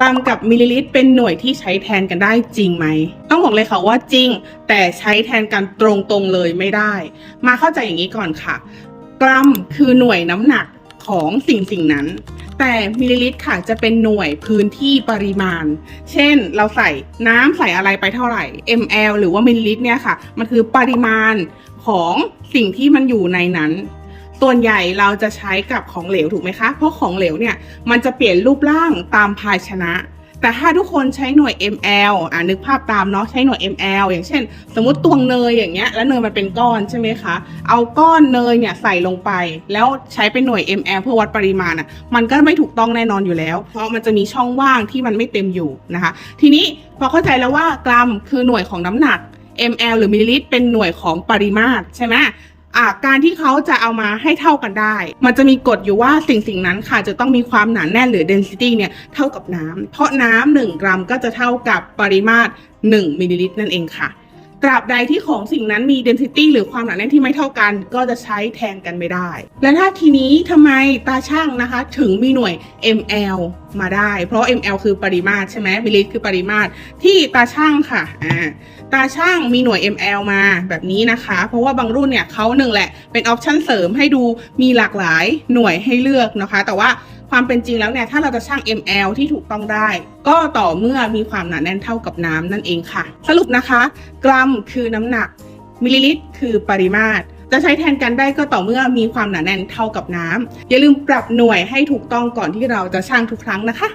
กรัมกับมิลลิลิตรเป็นหน่วยที่ใช้แทนกันได้จริงไหม ต้องบอกเลยค่ะว่าจริง แต่ใช้แทนกันตรงๆเลยไม่ได้ มาเข้าใจอย่างนี้ก่อนค่ะ กรัมคือหน่วยน้ำหนักของสิ่งสิ่งนั้น แต่มิลลิลิตรค่ะจะเป็นหน่วยพื้นที่ปริมาณ เช่น เราใส่น้ำใส่อะไรไปเท่าไหร่ ml หรือว่ามิลลิลิตรเนี่ยค่ะ มันคือปริมาณของสิ่งที่มันอยู่ในนั้น ส่วนใหญ่เราจะใช้กับของเหลวถูกไหมคะ เพราะของเหลวเนี่ยมันจะเปลี่ยนรูปร่างตามภาชนะ แต่ถ้าทุกคนใช้หน่วย ml อ่านึกภาพตามเนาะใช้หน่วย ml อย่างเช่น สมมติตวงเนยอย่างเงี้ยแล้วเนยมันเป็นก้อนใช่ไหมคะ เอาก้อนเนยเนี่ยใส่ลงไป แล้วใช้เป็นหน่วย ml เพื่อวัดปริมาณอะมันก็ไม่ถูกต้องแน่นอนอยู่แล้ว เพราะมันจะมีช่องว่างที่มันไม่เต็มอยู่นะคะ ทีนี้พอเข้าใจแล้วว่ากรัมคือหน่วยของน้ำหนัก ml หรือมิลลิลิตรเป็นหน่วยของปริมาตรใช่ไหม อ่าการที่เขาจะเอามาให้เท่ากันได้ มันจะมีกฎอยู่ว่าสิ่งสิ่งนั้นค่ะ จะต้องมีความหนาแน่นหรือ density เนี่ยเท่ากับน้ำเพราะน้ำหนึ่งกรัมก็จะเท่ากับปริมาตร 1มิลลิลิตรนั่นเองค่ะ ตราบใดที่ของสิ่งนั้นมี density หรือความหนาแน่นที่ไม่เท่ากัน ก็จะใช้แทนกันไม่ได้ และถ้าทีนี้ทำไมตาช่างนะคะถึงมีหน่วย ml มาได้ เพราะ ml คือปริมาตรใช่ไหมมิลลิคือปริมาตรที่ตาช่างค่ะอ่าตาช่างมีหน่วย ml มาแบบนี้นะคะ เพราะว่าบางรุ่นเนี่ยเขาหนึ่งแหละเป็นออปชันเสริมให้ดูมีหลากหลายหน่วยให้เลือกนะคะ แต่ว่า ความเป็นจริงแล้วเนี่ยถ้าเราจะช่าง ml ที่ถูกต้องได้ ก็ต่อเมื่อมีความหนาแน่นเท่ากับน้ำนั่นเองค่ะ สรุปนะคะ กรัมคือน้ำหนัก มิลลิลิตร คือปริมาตร จะใช้แทนกันได้ก็ต่อเมื่อมีความหนาแน่นเท่ากับน้ำอย่าลืมปรับหน่วยให้ถูกต้องก่อนที่เราจะช่างทุกครั้งนะคะ